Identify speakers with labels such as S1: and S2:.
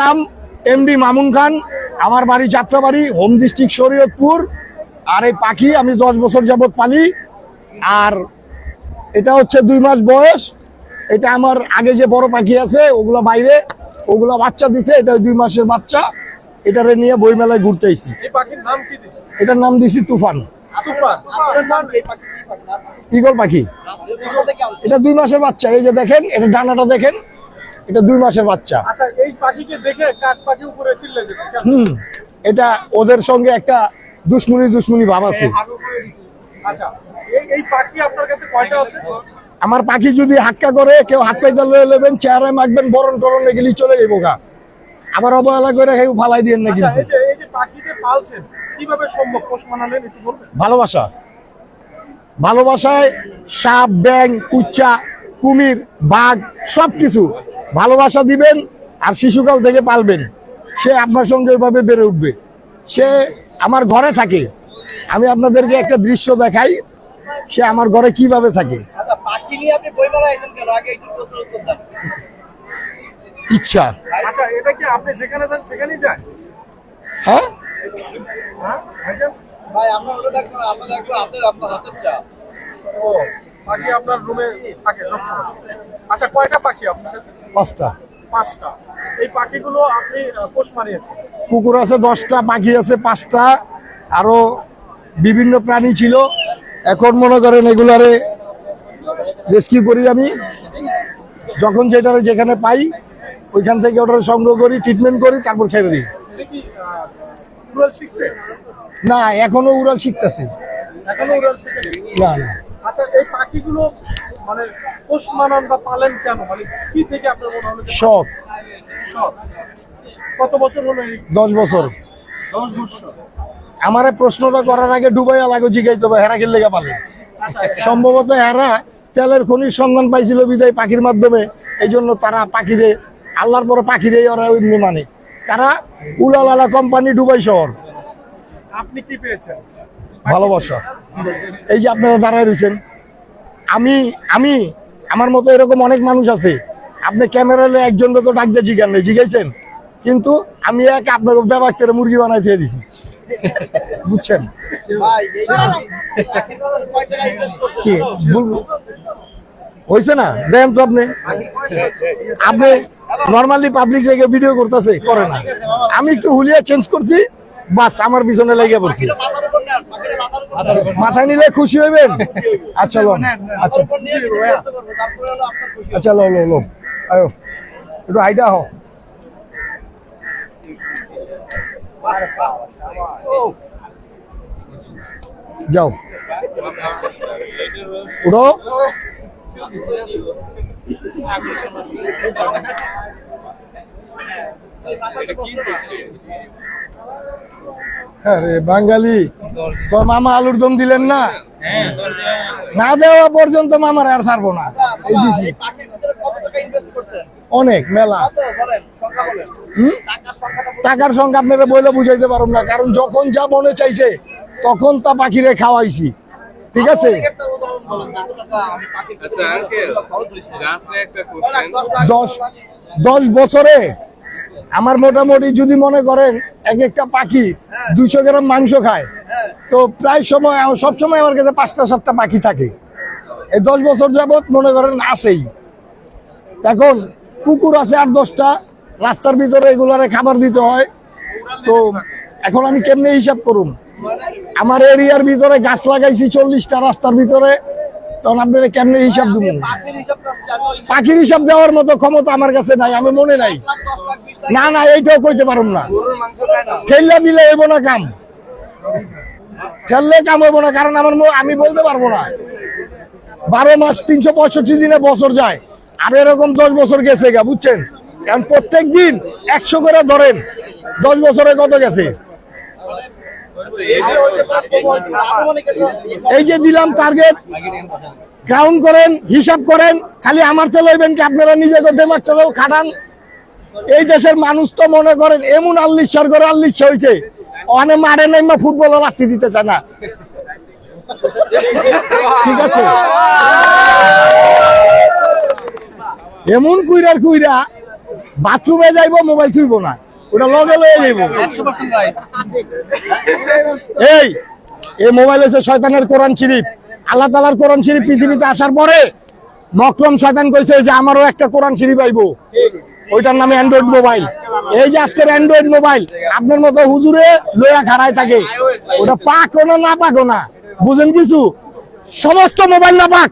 S1: নাম এমডি মামুন খান। আমার বাড়ি যাত্রাবাড়ি হোম ডিস্ট্রিক্ট শরীয়তপুর। আর এই পাখি আমি দশ বছর যাবৎ পালি। আর এটা হচ্ছে দুই মাস বয়স। এটা আমার আগে যে বড় পাখি আছে ওগুলো বাইরে ওগুলো বাচ্চা দিছে এটা দুই মাসের বাচ্চা। এটারে নিয়ে বইমেলায় ঘুরতে আইছি। এটার নাম দিছি তুফান। ইগল পাখি। এটা দুই মাসের বাচ্চা। এই যে দেখেন এটা ডানাটা দেখেন। এটা দুই মাসের বাচ্চা।
S2: আচ্ছা এই পাখিকে দেখে কাক পাখি উপরে চিল্লে
S1: হুম। এটা ওদের সঙ্গে একটা দুশ্মনী দুশ্মনী ভাব আছে।
S2: আচ্ছা এই এই পাখি আপনার কাছে কয়টা আছে?
S1: আমার পাখি যদি হাক্কা করে কেউ হাত পাইতে নেবেন চেহারায় মাখবেন বরণ টরণ এগুলি চলে যাইব গা। আবার অবহেলা করে কেউ ফালাই দিয়েন না
S2: আচ্ছা
S1: কিন্তু ভালোবাসা। ভালোবাসায় সাপ ব্যাং কুচ্চা কুমির বাঘ সব কিছু ভালোবাসা দিবেন আর শিশুকাল থেকে পালবেন। সে আপনার সঙ্গে ওইভাবে বেড়ে উঠবে। সে আমার ঘরে থাকে। আমি আপনাদেরকে একটা দৃশ্য দেখাই। সে আমার ঘরে কীভাবে থাকে।
S3: আচ্ছা
S1: ইচ্ছা।
S2: আচ্ছা
S1: হ্যাঁ?
S2: হ্যাঁ
S3: ভাই আমরা ওটা আমরা হাতের আপনার হাতের চা।
S2: ও পাখি আপনার রুমে থাকে সবসময়। আচ্ছা কয়টা পাখি আপনার কাছে?
S1: পাঁচটা।
S2: পাঁচটা। এই পাখিগুলো আপনি পোষ মানিয়েছেন?
S1: কুকুর আছে দশটা পাখি আছে পাঁচটা আরও বিভিন্ন প্রাণী ছিল। এখন মনে করেন এগুলারে রেস্কিউ করি আমি। যখন যেটারে যেখানে পাই ওইখান থেকে ওটা সংগ্রহ করি ট্রিটমেন্ট করি তারপর ছেড়ে দিই। না এখনও উড়াল শিখতেছে।
S2: এখনও উড়াল
S1: না না।
S2: এই পাখিগুলো মানে পোষ মানান বা পালেন কেন? মানে কি থেকে আপনার মনে হলো
S1: শখ।
S2: শখ? কত বছর হলো এই?
S1: দশ বছর।
S2: দশ বছর।
S1: আমার প্রশ্নটা করার আগে ডুবাইয়া লাগো জিগাইতে হবে হেরা খেলে পালে।
S2: আচ্ছা
S1: সম্ভবত হেরা তেলের খনির সন্ধান পাইছিল বিদায় পাখির মাধ্যমে এই জন্য তারা পাখিরে আল্লাহর পরে পাখিরে ওরা এমনি মানে। তারা উলালালা কোম্পানি ডুবাই শহর।
S2: আপনি কি পেয়েছেন?
S1: ভালোবাসা। এই যে আপনারা দাঁড়ায় রয়েছেন। আমি আমি, আমার মতো এরকম অনেক মানুষ আছে। আপনি ক্যামেরালে একজন তো ডাক দিয়ে জিগান নেই, জিগাইছেন? কিন্তু আমি এক আপনার ব্যবাক করে মুরগি বানাই দিয়ে দিছি। বুঝছেন? কি হয়েছে না? দেখেন তো আপনি। আপনি নর্মালি পাবলিক রেখে ভিডিও করতেছে, করে না। আমি একটু হুলিয়া চেঞ্জ করছি, বাস আমার পিছনে লেগে পড়ছি। মাথায় নিলে খুশি হইবেন? আচ্ছা লোন। আচ্ছা
S3: করব, তারপরে হলো আপনার খুশি
S1: আচ্ছা লো লো লো আয়ো একটু হাইটা হও। যাও। উঠো। হ্যাঁ রে বাঙালি। তো মামা আলুর দম দিলেন না? না দেওয়া পর্যন্ত মামার আর ছাড়বো না। এই দিছি। অনেক মেলা।
S3: কত বলেন? সংখ্যা বলেন।
S1: হুম?
S3: টাকার
S1: সংখ্যা আপনারা বইলে বুঝাইতে পারব না কারণ যখন যা মনে চাইছে তখন তা পাখিরে খাওয়াইছি। ঠিক আছে?
S4: আচ্ছা
S3: দশ
S1: দশ বছরে আমার মোটামুটি যদি মনে করেন এক একটা পাখি দুইশো গ্রাম মাংস খায়।
S3: হ্যাঁ।
S1: তো প্রায় সময় সব সময় আমার কাছে পাঁচটা সাতটা পাখি থাকে। এই দশ বছর যাবৎ মনে করেন আসেই এখন কুকুর আছে আট দশটা। রাস্তার ভিতরে এগুলারে খাবার দিতে হয়। তো এখন আমি কেমনে হিসাব করুন আমার এরিয়ার ভিতরে গাছ লাগাইছি চল্লিশটা রাস্তার ভিতরে। তখন আপনারা কেমনে হিসাব দেবেন?
S3: পাখির হিসাব
S1: দেওয়ার মতো ক্ষমতা আমার কাছে নাই আমি মনে নাই। না না এইটাও কইতে পারুম না। খেললে দিলে হইব না কাম। খেললে কাম হইব না কারণ আমার আমি বলতে পারব না। বারো মাস তিনশো পঁয়ষট্টি দিনে বছর যায় আর এরকম দশ বছর গেছে গা বুঝছেন? কারণ প্রত্যেক দিন একশো করে ধরেন দশ বছরে কত গেছে? এই যে দিলাম টার্গেট গ্রাউন্ড করেন, হিসাব করেন, খালি আমার তো লইবেন কি আপনারা নিজে করতে মারতেও খাটান। এই দেশের মানুষ তো মনে করেন এমন আল্লিশ্বর করে আল্লিশ হয়েছে অনেক মারে নাই ফুটবল রাখতে দিতে চায় না। ঠিক আছে? এমন কুইরার কুইরা, বাথরুমে যাইবো, মোবাইল থুইব না। ওটা লগে লয়ে যাইবো। এই এই মোবাইল হচ্ছে শয়তানের কোরআন শরীফ। আল্লাহ তালার কোরআন শরীফ পৃথিবীতে আসার পরে মকরম শয়তান কইছে যে আমারও একটা কোরআন শরীফ আইবো। ওইটার নামে অ্যান্ড্রয়েড মোবাইল। এই যে আজকের অ্যান্ড্রয়েড মোবাইল, আপনার মতো হুজুরে লইয়া খাড়ায় থাকে। ওটা পাকো না না পাকো না। বুঝেন কিছু? সমস্ত মোবাইল না পাক।